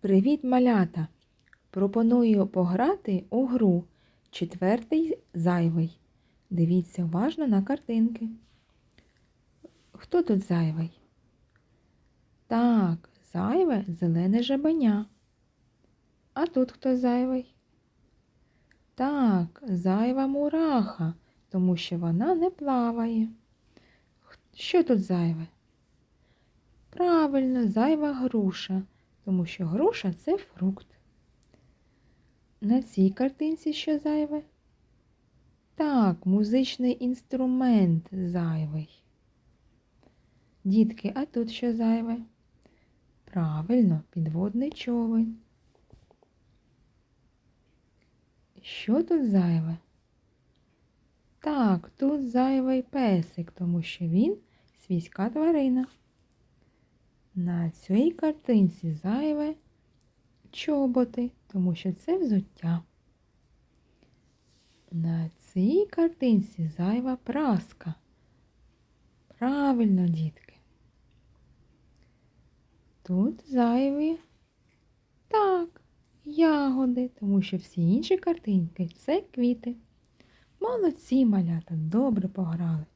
Привіт, малята! Пропоную пограти у гру Четвертий зайвий. Дивіться уважно на картинки. Хто тут зайвий? Так, зайве зелене жабеня. А тут хто зайвий? Так, зайва мураха, тому що вона не плаває. Що тут зайве? Правильно, зайва груша, тому що груша це фрукт. На цій картинці що зайве? Так, музичний інструмент зайвий. Дітки, а тут що зайве? Правильно, підводний човен. Що тут зайве? Так, тут зайвий песик, тому що він свійська тварина. На цій картинці зайве чоботи, тому що це взуття. На цій картинці зайва праска. Правильно, дітки. Тут зайві так, ягоди, тому що всі інші картинки це квіти. Молодці малята, добре пограли.